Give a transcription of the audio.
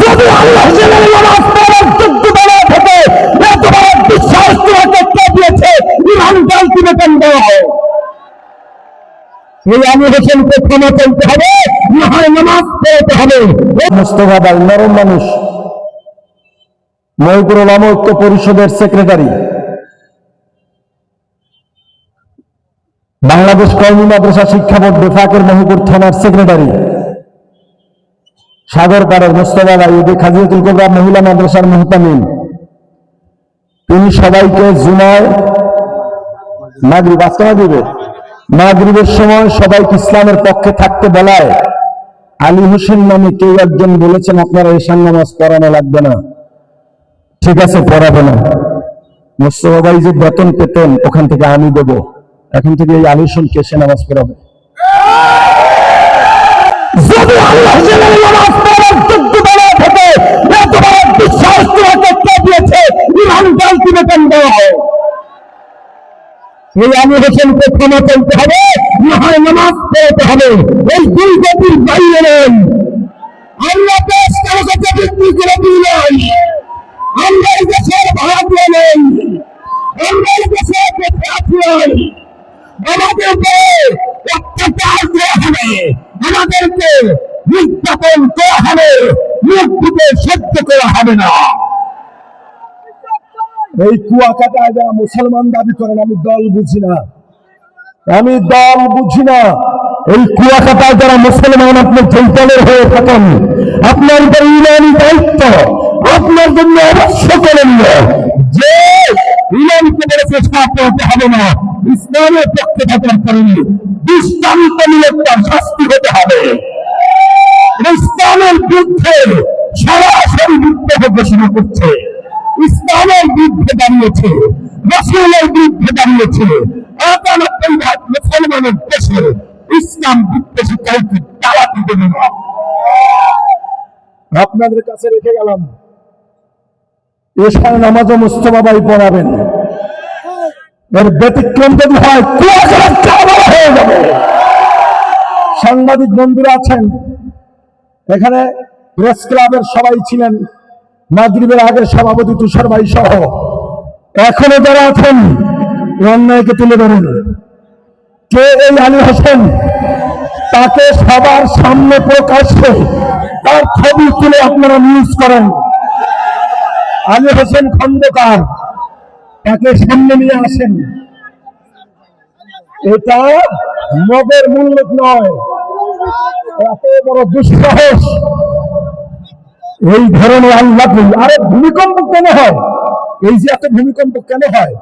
যদি আল্লাহ বিশ্বাস তোমাকে কে দিয়েছে? নরম মানুষ পরিষদের সেক্রেটারি। বাংলাদেশ কওমি মাদ্রাসা শিক্ষা বোর্ড বেফাকের মহিপুর থানার সেক্রেটারি। সাগর পাড়ের মোস্তফা এদিকে খাজিয়াতুল কোবরা মহিলা মাদ্রাসার মুহতামিম, তিনি সবাইকে জুমায় মাগরিব, আজকে মাগরিবে? মাগরিবের সময় সবাইকে ইসলামের পক্ষে থাকতে বলায়। আলী হোসেন নামে কেউ একজন বলেছেন, আপনারা ঈশান নামাজ পড়ানো লাগবে না। ঠিক আছে, পড়াবে না। মোস্তফা ভাই যে বেতন পেতেন, ওখান থেকে আমি দেব। এখন থেকে এই আলী হোসেনকে এসে নামাজ পড়াবে। যদি নামাজ কাল্টিভেশন দেওয়া আমি হোসেনকে ক্ষমা চলতে হবে হয় নামাজ পড়তে হবে। এই দুই বাইরে আমরা দেশ কারও বিক্রি করে দিই নাই? আমরা এই দেশের ভাগ আমরা এই দেশের আমাদেরকে অত্যাচার হবে। আমাদেরকে নির্যাতন করা হবে। সহ্য করা হবে না। এই কুয়াকাটায় যারা মুসলমান দাবি করেন, আমি দল বুঝি না। আমি দল বুঝি না। এই কুয়াকাটায় যারা মুসলমান আপনার দলের হয়ে থাকেন, আপনার উপর ইমানি দায়িত্ব, আপনার জন্য অবশ্য করণীয়। যে ইমামকে বলেছে করতে হবে না, ইসলামের পক্ষে থাকার কারণে দৃষ্টান্তমূলক তার শাস্তি হতে হবে। ইসলামের বিরুদ্ধে সরাসরি বিদ্রোহ ঘোষণা করছে। ইসলামের বিরুদ্ধে দাঁড়িয়েছে, রসুলের বিরুদ্ধে দাঁড়িয়েছে। মুসলমানের দেশে ইসলাম বিদ্বেষী কাউকে চালাতে দেবে না। আপনাদের কাছে রেখে গেলাম এশার নামাজও মুস্তফা ভাই পড়াবেন। এর ব্যতিক্রম যদি হয় সাংবাদিক বন্ধুরা আছেন, এখানে প্রেস ক্লাবের সবাই ছিলেন। মাগরিবের আগের সভাপতি তুষার ভাই সহ। এখনও যারা আছেন অন্যায়কে তুলে ধরেন। কে এই আলী হোসেন? তাকে সবার সামনে প্রকাশ্যে তার ছবি তুলে আপনারা নিউজ করেন। আলী হোসেন খন্দকার তাকে সামনে নিয়ে আসেন। এটা মগের মূল্য নয় এত বড় দুঃসাহস। এই ধরনের আল্লাহ আরে ভূমিকম্প কেন হয়? এই যে এত ভূমিকম্প কেন হয়?